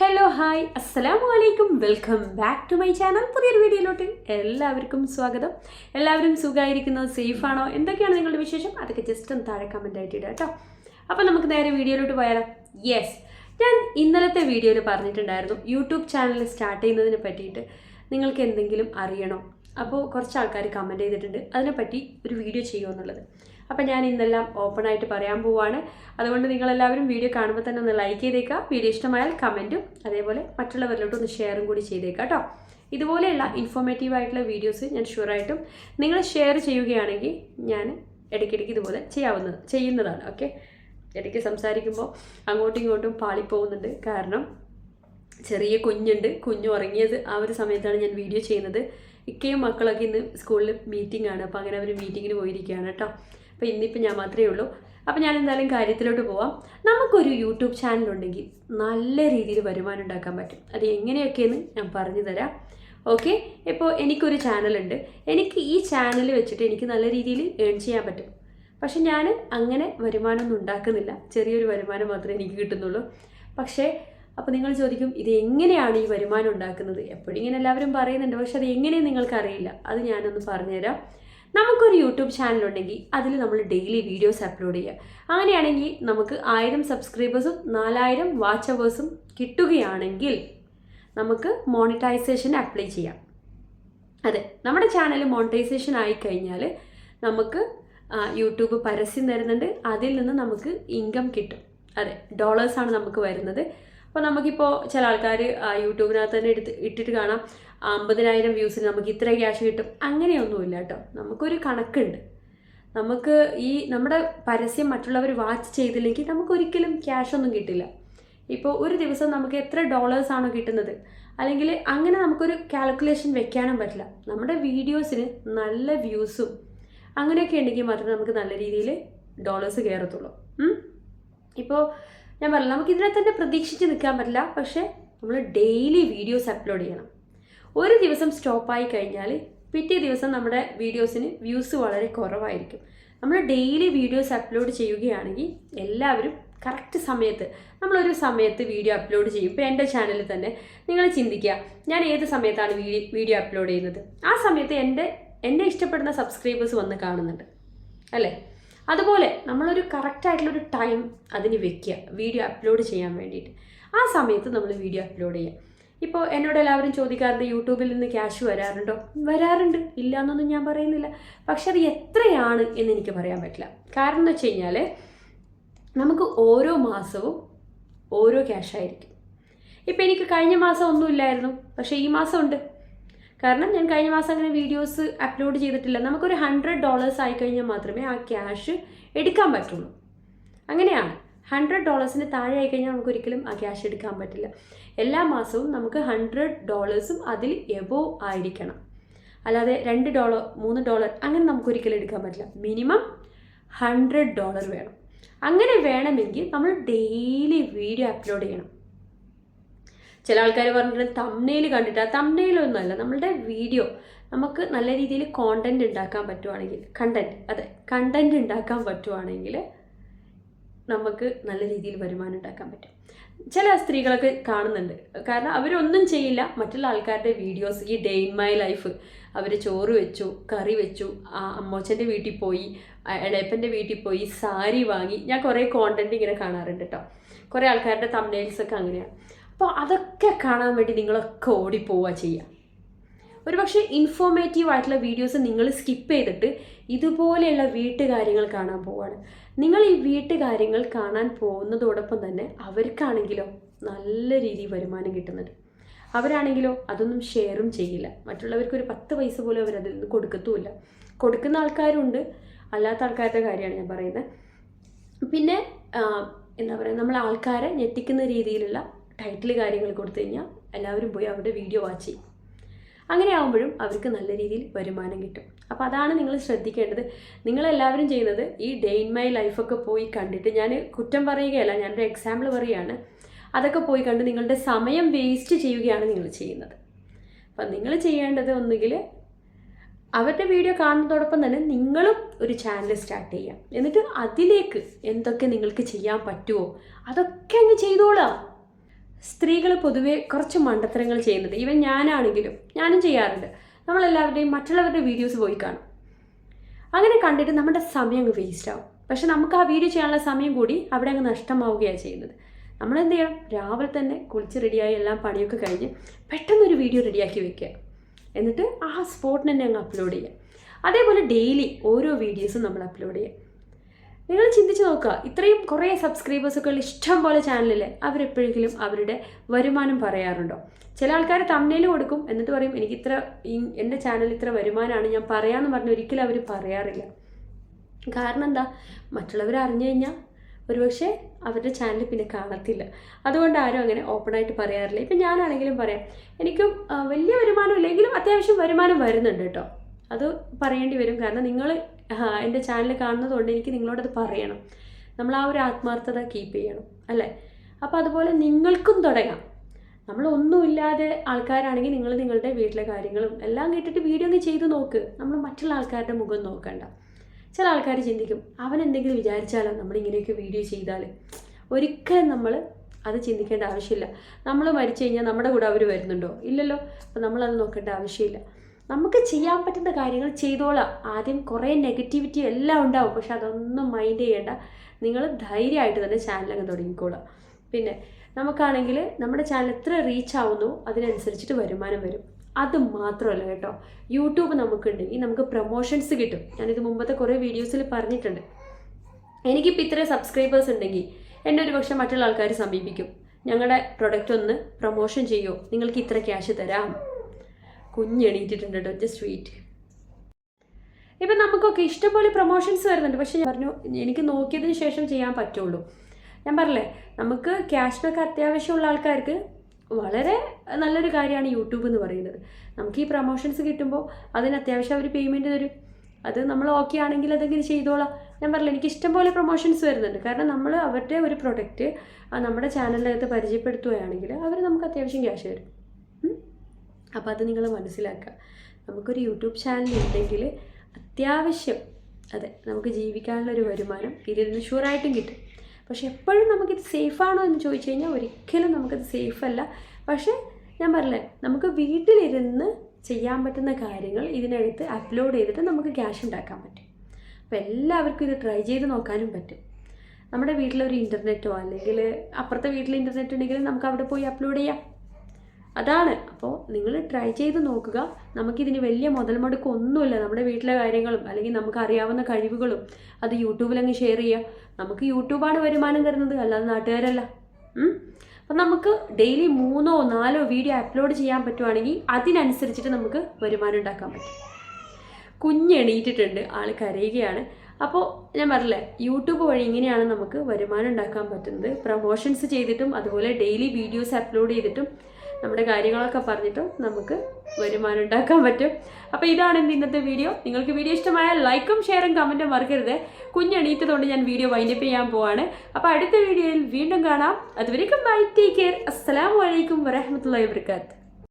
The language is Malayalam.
ഹലോ ഹായ് അസ്സലാമു അലൈക്കും welcome back to my channel പുതിയൊരു വീഡിയോയിലോട്ട് എല്ലാവർക്കും സ്വാഗതം. എല്ലാവരും സുഖമായിരിക്കുന്നത് സേഫാണോ? എന്തൊക്കെയാണ് നിങ്ങളുടെ വിശേഷം? അതൊക്കെ ജസ്റ്റ് ഒന്ന് താഴെ കമന്റ് ആയിട്ട് ഇടുക കേട്ടോ അപ്പോൾ നമുക്ക് നേരെ വീഡിയോയിലോട്ട് പോയാലോ? യെസ് ഞാൻ ഇന്നലത്തെ വീഡിയോയിൽ പറഞ്ഞിട്ടുണ്ടായിരുന്നു യൂട്യൂബ് ചാനൽ സ്റ്റാർട്ട് ചെയ്യുന്നതിനെ പറ്റിയിട്ട് നിങ്ങൾക്ക് എന്തെങ്കിലും അറിയണോ? അപ്പോൾ കുറച്ച് ആൾക്കാർ കമന്റ് ചെയ്തിട്ടുണ്ട്. അതിനെപ്പറ്റി ഒരു വീഡിയോ ചെയ്യുമെന്നുള്ളത് അപ്പോൾ ഞാൻ ഇന്നെല്ലാം ഓപ്പൺ ആയിട്ട് പറയാൻ പോവാണ്. അതുകൊണ്ട് നിങ്ങളെല്ലാവരും വീഡിയോ കാണുമ്പോൾ തന്നെ ഒന്ന് ലൈക്ക് ചെയ്തേക്കാം. വീഡിയോ ഇഷ്ടമായാൽ കമന്റും അതേപോലെ മറ്റുള്ളവരിലോട്ട് ഒന്ന് ഷെയറും കൂടി ചെയ്തേക്കാം കേട്ടോ ഇതുപോലെയുള്ള ഇൻഫോർമേറ്റീവ് ആയിട്ടുള്ള വീഡിയോസ് ഞാൻ ഷുവറായിട്ടും നിങ്ങൾ ഷെയർ ചെയ്യുകയാണെങ്കിൽ ഞാൻ ഇടയ്ക്കിടയ്ക്ക് ഇതുപോലെ ചെയ്യാവുന്നത് ചെയ്യുന്നതാണ്. ഓക്കെ ഇടയ്ക്ക് സംസാരിക്കുമ്പോൾ അങ്ങോട്ടും ഇങ്ങോട്ടും പാളിപ്പോകുന്നുണ്ട്. കാരണം ചെറിയ കുഞ്ഞുണ്ട്. കുഞ്ഞു ഉറങ്ങിയത് ആ ഒരു സമയത്താണ് ഞാൻ വീഡിയോ ചെയ്യുന്നത്. ഇക്കയും മക്കളൊക്കെ ഇന്ന് സ്കൂളിൽ മീറ്റിംഗ് ആണ്. അപ്പോൾ അങ്ങനെ അവർ മീറ്റിങ്ങിന് പോയിരിക്കുകയാണ് കേട്ടോ അപ്പോൾ ഇന്നിപ്പോൾ ഞാൻ മാത്രമേ ഉള്ളൂ. അപ്പോൾ ഞാൻ എന്തായാലും കാര്യത്തിലോട്ട് പോവാം. നമുക്കൊരു യൂട്യൂബ് ചാനൽ ഉണ്ടെങ്കിൽ നല്ല രീതിയിൽ വരുമാനം ഉണ്ടാക്കാൻ പറ്റും. അത് എങ്ങനെയൊക്കെയെന്ന് ഞാൻ പറഞ്ഞു തരാം. ഓക്കെ? ഇപ്പോൾ എനിക്കൊരു ചാനലുണ്ട്. എനിക്ക് ഈ ചാനൽ വെച്ചിട്ട് എനിക്ക് നല്ല രീതിയിൽ ഏൺ ചെയ്യാൻ പറ്റും. പക്ഷെ ഞാൻ അങ്ങനെ വരുമാനമൊന്നും ഉണ്ടാക്കുന്നില്ല. ചെറിയൊരു വരുമാനം മാത്രമേ എനിക്ക് കിട്ടുന്നുള്ളൂ. പക്ഷേ അപ്പോൾ നിങ്ങൾ ചോദിക്കും ഇത് എങ്ങനെയാണ് ഈ വരുമാനം ഉണ്ടാക്കുന്നത്? എപ്പോഴും ഇങ്ങനെ എല്ലാവരും പറയുന്നുണ്ട്. പക്ഷെ അത് എങ്ങനെയെന്ന് നിങ്ങൾക്കറിയില്ല. അത് ഞാനൊന്ന് പറഞ്ഞുതരാം. നമുക്കൊരു യൂട്യൂബ് ചാനൽ ഉണ്ടെങ്കിൽ അതിൽ നമ്മൾ ഡെയിലി വീഡിയോസ് അപ്ലോഡ് ചെയ്യുക. അങ്ങനെയാണെങ്കിൽ നമുക്ക് ആയിരം സബ്സ്ക്രൈബേഴ്സും നാലായിരം വാച്ച് അവേഴ്സും കിട്ടുകയാണെങ്കിൽ നമുക്ക് മോണിറ്റൈസേഷൻ അപ്ലൈ ചെയ്യാം. അതെ നമ്മുടെ ചാനൽ മോണിറ്റൈസേഷൻ ആയി കഴിഞ്ഞാൽ നമുക്ക് യൂട്യൂബ് പരസ്യം തരുന്നുണ്ട്. അതിൽ നിന്ന് നമുക്ക് ഇൻകം കിട്ടും. അതെ ഡോളേഴ്സാണ് നമുക്ക് വരുന്നത്. അപ്പോൾ നമുക്കിപ്പോൾ ചില ആൾക്കാർ യൂട്യൂബിനകത്ത് തന്നെ എടുത്ത് ഇട്ടിട്ട് കാണാം. അമ്പതിനായിരം വ്യൂസിന് നമുക്ക് ഇത്ര ക്യാഷ് കിട്ടും. അങ്ങനെയൊന്നുമില്ല കേട്ടോ. നമുക്കൊരു കണക്കുണ്ട്. നമുക്ക് ഈ നമ്മുടെ പരസ്യം മറ്റുള്ളവർ വാച്ച് ചെയ്തില്ലെങ്കിൽ നമുക്കൊരിക്കലും ക്യാഷ് ഒന്നും കിട്ടില്ല. ഇപ്പോൾ ഒരു ദിവസം നമുക്ക് എത്ര ഡോളേഴ്സ് ആണോ കിട്ടുന്നത്? അല്ലെങ്കിൽ അങ്ങനെ നമുക്കൊരു കാൽക്കുലേഷൻ വെക്കാനും പറ്റില്ല. നമ്മുടെ വീഡിയോസിന് നല്ല വ്യൂസും അങ്ങനെയൊക്കെ ഉണ്ടെങ്കിൽ മാത്രമേ നമുക്ക് നല്ല രീതിയിൽ ഡോളേഴ്സ് കയറത്തുള്ളൂ? ഇപ്പോൾ ഞാൻ പറഞ്ഞു നമുക്ക് ഇതിനെ തന്നെ പ്രതീക്ഷിച്ച് നിൽക്കാൻ പറ്റില്ല. പക്ഷേ നമ്മൾ ഡെയിലി വീഡിയോസ് അപ്ലോഡ് ചെയ്യണം. ഒരു ദിവസം സ്റ്റോപ്പായി കഴിഞ്ഞാൽ പിറ്റേ ദിവസം നമ്മുടെ വീഡിയോസിന് വ്യൂസ് വളരെ കുറവായിരിക്കും. നമ്മൾ ഡെയിലി വീഡിയോസ് അപ്ലോഡ് ചെയ്യുകയാണെങ്കിൽ എല്ലാവരും കറക്റ്റ് സമയത്ത് നമ്മളൊരു സമയത്ത് വീഡിയോ അപ്ലോഡ് ചെയ്യും. ഇപ്പോൾ എന്റെ ചാനലിൽ തന്നെ നിങ്ങൾ ചിന്തിക്കുക ഞാൻ ഏത് സമയത്താണ് വീഡിയോ അപ്ലോഡ് ചെയ്യുന്നത്? ആ സമയത്ത് എന്റെ എന്നെ ഇഷ്ടപ്പെടുന്ന സബ്സ്ക്രൈബേഴ്സ് വന്ന് കാണുന്നുണ്ട്. അല്ലേ? അതുപോലെ നമ്മളൊരു കറക്റ്റായിട്ടുള്ളൊരു ടൈം അതിന് വെക്കുക വീഡിയോ അപ്ലോഡ് ചെയ്യാൻ വേണ്ടിയിട്ട്. ആ സമയത്ത് നമ്മൾ വീഡിയോ അപ്ലോഡ് ചെയ്യുക. ഇപ്പോൾ എന്നോട് എല്ലാവരും ചോദിക്കാറുണ്ട് യൂട്യൂബിൽ നിന്ന് ക്യാഷ് വരാറുണ്ടോ? വരാറുണ്ട്. ഇല്ല എന്നൊന്നും ഞാൻ പറയുന്നില്ല. പക്ഷെ അത് എത്രയാണ് എന്ന് എനിക്ക് പറയാൻ പറ്റില്ല. കാരണം എന്ന് വെച്ച് കഴിഞ്ഞാൽ നമുക്ക് ഓരോ മാസവും ഓരോ ക്യാഷായിരിക്കും ഇപ്പം എനിക്ക് കഴിഞ്ഞ മാസം ഒന്നുമില്ലായിരുന്നു പക്ഷേ ഈ മാസം ഉണ്ട്. കാരണം ഞാൻ കഴിഞ്ഞ മാസം അങ്ങനെ വീഡിയോസ് അപ്ലോഡ് ചെയ്തിട്ടില്ല. നമുക്കൊരു ഹൺഡ്രഡ് ഡോളേഴ്സ് ആയി കഴിഞ്ഞാൽ മാത്രമേ ആ ക്യാഷ് എടുക്കാൻ പറ്റുള്ളൂ. അങ്ങനെയാണ്. ഹൺഡ്രഡ് ഡോളേഴ്സിന് താഴെ ആയി കഴിഞ്ഞാൽ നമുക്ക് ഒരിക്കലും ആ ക്യാഷ് എടുക്കാൻ പറ്റില്ല. എല്ലാ മാസവും നമുക്ക് ഹൺഡ്രഡ് ഡോളേഴ്സും അതിൽ എബോ ആയിരിക്കണം. അല്ലാതെ രണ്ട് ഡോളർ മൂന്ന് ഡോളർ അങ്ങനെ നമുക്ക് ഒരിക്കലും എടുക്കാൻ പറ്റില്ല. മിനിമം ഹൺഡ്രഡ് ഡോളർ വേണം. അങ്ങനെ വേണമെങ്കിൽ നമ്മൾ ഡെയിലി വീഡിയോ അപ്ലോഡ് ചെയ്യണം. ചില ആൾക്കാർ പറഞ്ഞിട്ട് തമ്നെയിൽ കണ്ടിട്ട്. ആ തമ്നെയിലൊന്നുമല്ല നമ്മളുടെ വീഡിയോ നമുക്ക് നല്ല രീതിയിൽ കോണ്ടന്റ് ഉണ്ടാക്കാൻ പറ്റുവാണെങ്കിൽ കണ്ടന്റ് അതെ കണ്ടന്റ് ഉണ്ടാക്കാൻ പറ്റുവാണെങ്കിൽ നമുക്ക് നല്ല രീതിയിൽ വരുമാനം ഉണ്ടാക്കാൻ പറ്റും. ചില സ്ത്രീകളൊക്കെ കാണുന്നുണ്ട്. കാരണം അവരൊന്നും ചെയ്യില്ല. മറ്റുള്ള ആൾക്കാരുടെ വീഡിയോസ് ഈ ഡേ ഇൻ മൈ ലൈഫ് അവർ ചോറ് വെച്ചു കറി വെച്ചു ആ അമ്മോച്ചന്റെ വീട്ടിൽ പോയി എളേപ്പന്റെ വീട്ടിൽ പോയി സാരി വാങ്ങി. ഞാൻ കുറേ കോണ്ടന്റ് ഇങ്ങനെ കാണാറുണ്ട് കേട്ടോ കുറേ ആൾക്കാരുടെ തമ്നെയിൽസ് ഒക്കെ അങ്ങനെയാണ് അപ്പോൾ അതൊക്കെ കാണാൻ വേണ്ടി നിങ്ങളൊക്കെ ഓടിപ്പോവുക ചെയ്യുക ഒരുപക്ഷെ ഇൻഫോർമേറ്റീവ് ആയിട്ടുള്ള വീഡിയോസ് നിങ്ങൾ സ്കിപ്പ് ചെയ്തിട്ട് ഇതുപോലെയുള്ള വീട്ടുകാര്യങ്ങൾ കാണാൻ പോവാണ്. നിങ്ങൾ ഈ വീട്ടുകാര്യങ്ങൾ കാണാൻ പോകുന്നതോടൊപ്പം തന്നെ അവർക്കാണെങ്കിലോ നല്ല രീതിയിൽ വരുമാനം കിട്ടുന്നുണ്ട്. അവരാണെങ്കിലോ അതൊന്നും ഷെയറും ചെയ്യില്ല. മറ്റുള്ളവർക്ക് ഒരു പത്ത് പൈസ പോലും അവർ അതിൽ നിന്ന് കൊടുക്കത്തുമില്ല. കൊടുക്കുന്ന ആൾക്കാരുണ്ട്. അല്ലാത്ത ആൾക്കാരുടെ കാര്യമാണ് ഞാൻ പറയുന്നത്. പിന്നെ എന്താ പറയുക നമ്മൾ ആൾക്കാരെ ഞെട്ടിക്കുന്ന രീതിയിലുള്ള ടൈറ്റിൽ കാര്യങ്ങൾ കൊടുത്തു കഴിഞ്ഞാൽ എല്ലാവരും പോയി അവരുടെ വീഡിയോ വാച്ച് ചെയ്യും. അങ്ങനെ ആകുമ്പോഴും അവർക്ക് നല്ല രീതിയിൽ വരുമാനം കിട്ടും. അപ്പോൾ അതാണ് നിങ്ങൾ ശ്രദ്ധിക്കേണ്ടത്. നിങ്ങളെല്ലാവരും ചെയ്യുന്നത് ഈ ഡേ ഇൻ മൈ ലൈഫൊക്കെ പോയി കണ്ടിട്ട് ഞാൻ കുറ്റം പറയുകയല്ല ഞാനൊരു എക്സാമ്പിൾ പറയുകയാണ്. അതൊക്കെ പോയി കണ്ട് നിങ്ങളുടെ സമയം വേസ്റ്റ് ചെയ്യുകയാണ് നിങ്ങൾ ചെയ്യുന്നത്. അപ്പം നിങ്ങൾ ചെയ്യേണ്ടത് ഒന്നുകിൽ അവരുടെ വീഡിയോ കാണുന്നതോടൊപ്പം തന്നെ നിങ്ങളും ഒരു ചാനൽ സ്റ്റാർട്ട് ചെയ്യാം എന്നിട്ട് അതിലേക്ക് എന്തൊക്കെ നിങ്ങൾക്ക് ചെയ്യാൻ പറ്റുമോ അതൊക്കെ അങ്ങ് ചെയ്തോളാം സ്ത്രീകൾ പൊതുവെ കുറച്ച് മണ്ടത്തരങ്ങൾ ചെയ്യുന്നത്. ഈവൻ ഞാനാണെങ്കിലും ഞാനും ചെയ്യാറുണ്ട്. നമ്മളെല്ലാവരുടെയും മറ്റുള്ളവരുടെ വീഡിയോസ് പോയി കാണും. അങ്ങനെ കണ്ടിട്ട് നമ്മുടെ സമയം അങ്ങ് വേസ്റ്റ് ആവും. പക്ഷെ നമുക്ക് ആ വീഡിയോ ചെയ്യാനുള്ള സമയം കൂടി അവിടെ അങ്ങ് നഷ്ടമാവുകയാണ് ചെയ്യുന്നത്. നമ്മൾ എന്ത് ചെയ്യണം? രാവിലെ തന്നെ കുളിച്ച് റെഡിയായി എല്ലാം പണിയൊക്കെ കഴിഞ്ഞ് പെട്ടെന്നൊരു വീഡിയോ റെഡിയാക്കി വെക്കുക. എന്നിട്ട് ആ സ്പോട്ടിന് തന്നെ അങ്ങ് അപ്ലോഡ് ചെയ്യുക. അതേപോലെ ഡെയിലി ഓരോ വീഡിയോസും നമ്മൾ അപ്ലോഡ് ചെയ്യുക. നിങ്ങൾ ചിന്തിച്ച് നോക്കുക ഇത്രയും കുറേ സബ്സ്ക്രൈബേഴ്സൊക്കെ ഉള്ള ഇഷ്ടം പോലെ ചാനലിൽ അവരെപ്പോഴെങ്കിലും അവരുടെ വരുമാനം പറയാറുണ്ടോ? ചില ആൾക്കാർ തമ്മിൽ കൊടുക്കും എന്നിട്ട് പറയും എനിക്ക് ഇത്ര ഈ- എന്റെ ചാനൽ ഇത്ര വരുമാനമാണ് ഞാൻ പറയാമെന്ന് പറഞ്ഞ് ഒരിക്കലും അവർ പറയാറില്ല. കാരണം എന്താ? മറ്റുള്ളവർ അറിഞ്ഞു കഴിഞ്ഞാൽ ഒരുപക്ഷെ അവരുടെ ചാനൽ പിന്നെ കാണത്തില്ല. അതുകൊണ്ട് ആരും അങ്ങനെ ഓപ്പണായിട്ട് പറയാറില്ല. ഇപ്പം ഞാനാണെങ്കിലും പറയാം എനിക്കും വലിയ വരുമാനം ഇല്ലെങ്കിലും അത്യാവശ്യം വരുമാനം വരുന്നുണ്ട് കേട്ടോ അത് പറയേണ്ടി വരും. കാരണം നിങ്ങൾ എന്റെ ചാനൽ കാണുന്നതുകൊണ്ട് എനിക്ക് നിങ്ങളോടത് പറയണം. നമ്മൾ ആ ഒരു ആത്മാർത്ഥത കീപ്പ് ചെയ്യണം അല്ലേ? അപ്പോൾ അതുപോലെ നിങ്ങൾക്കും തുടങ്ങാം. നമ്മളൊന്നുമില്ലാതെ ആൾക്കാരാണെങ്കിൽ നിങ്ങൾ നിങ്ങളുടെ വീട്ടിലെ കാര്യങ്ങളും എല്ലാം കേട്ടിട്ട് വീഡിയോ ഒന്ന് ചെയ്ത് നോക്ക്. നമ്മൾ മറ്റുള്ള ആൾക്കാരുടെ മുഖം നോക്കണ്ട. ചില ആൾക്കാർ ചിന്തിക്കും അവൻ എന്തെങ്കിലും വിചാരിച്ചാലോ നമ്മളിങ്ങനെയൊക്കെ വീഡിയോ ചെയ്താൽ ഒരിക്കലും നമ്മൾ അത് ചിന്തിക്കേണ്ട ആവശ്യമില്ല. നമ്മൾ മരിച്ചു കഴിഞ്ഞാൽ നമ്മുടെ കൂടെ അവർ വരുന്നുണ്ടോ? ഇല്ലല്ലോ. അപ്പം നമ്മളത് നോക്കേണ്ട ആവശ്യമില്ല. നമുക്ക് ചെയ്യാൻ പറ്റുന്ന കാര്യങ്ങൾ ചെയ്തോളാം. ആദ്യം കുറേ നെഗറ്റിവിറ്റി എല്ലാം ഉണ്ടാവും. പക്ഷെ അതൊന്നും മൈൻഡ് ചെയ്യേണ്ട. നിങ്ങൾ ധൈര്യമായിട്ട് തന്നെ ചാനലങ്ങ് തുടങ്ങിക്കോളാം. പിന്നെ നമുക്കാണെങ്കിൽ നമ്മുടെ ചാനൽ എത്ര റീച്ച് ആവുന്നു അതിനനുസരിച്ചിട്ട് വരുമാനം വരും. അത് മാത്രമല്ല കേട്ടോ. യൂട്യൂബ് നമുക്കുണ്ടെങ്കിൽ നമുക്ക് പ്രൊമോഷൻസ് കിട്ടും. ഞാനിത് മുമ്പത്തെ കുറേ വീഡിയോസിൽ പറഞ്ഞിട്ടുണ്ട്. എനിക്കിപ്പോൾ ഇത്ര സബ്സ്ക്രൈബേഴ്സ് ഉണ്ടെങ്കിൽ എന്നെ ഒരു പക്ഷേ മറ്റുള്ള ആൾക്കാർ സമീപിക്കും. ഞങ്ങളുടെ പ്രൊഡക്റ്റ് ഒന്ന് പ്രൊമോഷൻ ചെയ്യുമോ നിങ്ങൾക്ക് ഇത്ര ക്യാഷ് തരാം. കുഞ്ഞെണീറ്റിട്ടുണ്ട് കേട്ടോ ജസ്റ്റ് വെയിറ്റ് ഇപ്പം നമുക്കൊക്കെ ഇഷ്ടംപോലെ പ്രൊമോഷൻസ് വരുന്നുണ്ട്. പക്ഷേ ഞാൻ പറഞ്ഞു എനിക്ക് നോക്കിയതിന് ശേഷം ചെയ്യാൻ പറ്റുള്ളൂ. ഞാൻ പറഞ്ഞില്ലേ നമുക്ക് ക്യാഷിനൊക്കെ അത്യാവശ്യമുള്ള ആൾക്കാർക്ക് വളരെ നല്ലൊരു കാര്യമാണ് യൂട്യൂബ് എന്ന് പറയുന്നത്. നമുക്ക് ഈ പ്രൊമോഷൻസ് കിട്ടുമ്പോൾ അതിന് അത്യാവശ്യം അവർ പേയ്മെന്റ് തരും. അത് നമ്മൾ ഓക്കെ ആണെങ്കിൽ അതെങ്ങനെ ചെയ്തോളാം. ഞാൻ പറഞ്ഞില്ല എനിക്ക് ഇഷ്ടംപോലെ പ്രൊമോഷൻസ് വരുന്നുണ്ട്. കാരണം നമ്മൾ അവരുടെ ഒരു പ്രൊഡക്റ്റ് നമ്മുടെ ചാനലിനകത്ത് പരിചയപ്പെടുത്തുകയാണെങ്കിൽ അവർ നമുക്ക് അത്യാവശ്യം ക്യാഷ് തരും? അപ്പോൾ അത് നിങ്ങൾ മനസ്സിലാക്കുക. നമുക്കൊരു യൂട്യൂബ് ചാനൽ ഉണ്ടെങ്കിൽ അത്യാവശ്യം അതെ നമുക്ക് ജീവിക്കാനുള്ള ഒരു വരുമാനം ഇതിൽ നിന്ന് ഷുവറായിട്ടും കിട്ടും. പക്ഷെ എപ്പോഴും നമുക്കിത് സേഫാണോ എന്ന് ചോദിച്ചു കഴിഞ്ഞാൽ ഒരിക്കലും നമുക്കത് അല്ല. പക്ഷേ ഞാൻ പറഞ്ഞേ നമുക്ക് വീട്ടിലിരുന്ന് ചെയ്യാൻ പറ്റുന്ന കാര്യങ്ങൾ ഇതിനകത്ത് അപ്ലോഡ് ചെയ്തിട്ട് നമുക്ക് ക്യാഷ് ഉണ്ടാക്കാൻ പറ്റും. അപ്പോൾ എല്ലാവർക്കും ഇത് ട്രൈ ചെയ്ത് നോക്കാനും പറ്റും. നമ്മുടെ വീട്ടിലൊരു ഇന്റർനെറ്റോ അല്ലെങ്കിൽ അപ്പുറത്തെ വീട്ടിൽ ഇന്റർനെറ്റ് ഉണ്ടെങ്കിൽ നമുക്ക് അവിടെ പോയി അപ്ലോഡ് ചെയ്യാം. അതാണ്. അപ്പോൾ നിങ്ങൾ ട്രൈ ചെയ്ത് നോക്കുക. നമുക്കിതിന് വലിയ മുതൽ നമ്മുടെ വീട്ടിലെ കാര്യങ്ങളും അല്ലെങ്കിൽ നമുക്ക് അറിയാവുന്ന കഴിവുകളും അത് യൂട്യൂബിലങ്ങ് ഷെയർ ചെയ്യുക. നമുക്ക് യൂട്യൂബാണ് വരുമാനം തരുന്നത്. അല്ലാതെ നാട്ടുകാരല്ല? അപ്പം നമുക്ക് ഡെയിലി മൂന്നോ നാലോ വീഡിയോ അപ്ലോഡ് ചെയ്യാൻ പറ്റുവാണെങ്കിൽ അതിനനുസരിച്ചിട്ട് നമുക്ക് വരുമാനം ഉണ്ടാക്കാൻ പറ്റും. കുഞ്ഞ് എണീറ്റിട്ടുണ്ട്. ആൾ കരയുകയാണ്. അപ്പോൾ ഞാൻ പറഞ്ഞില്ലേ യൂട്യൂബ് വഴി ഇങ്ങനെയാണ് നമുക്ക് വരുമാനം ഉണ്ടാക്കാൻ പറ്റുന്നത്. പ്രൊമോഷൻസ് ചെയ്തിട്ടും അതുപോലെ ഡെയിലി വീഡിയോസ് അപ്ലോഡ് ചെയ്തിട്ടും നമ്മുടെ കാര്യങ്ങളൊക്കെ പറഞ്ഞിട്ടും നമുക്ക് വരുമാനം ഉണ്ടാക്കാൻ പറ്റും. അപ്പോൾ ഇതാണ് എന്റെ ഇന്നത്തെ വീഡിയോ. നിങ്ങൾക്ക് വീഡിയോ ഇഷ്ടമായ ലൈക്കും ഷെയറും കമന്റും മറക്കരുത്. കുഞ്ഞെണീറ്റതുകൊണ്ട് ഞാൻ വീഡിയോ വൈൻഡപ്പ് ചെയ്യാൻ പോവാണ്. അപ്പോൾ അടുത്ത വീഡിയോയിൽ വീണ്ടും കാണാം. അതുവരേക്കും ബൈ ടേക്ക് കെയർ അസ്സലാമു അലൈക്കും വരഹമത്തുള്ളാഹി വബർക്കാത്ത്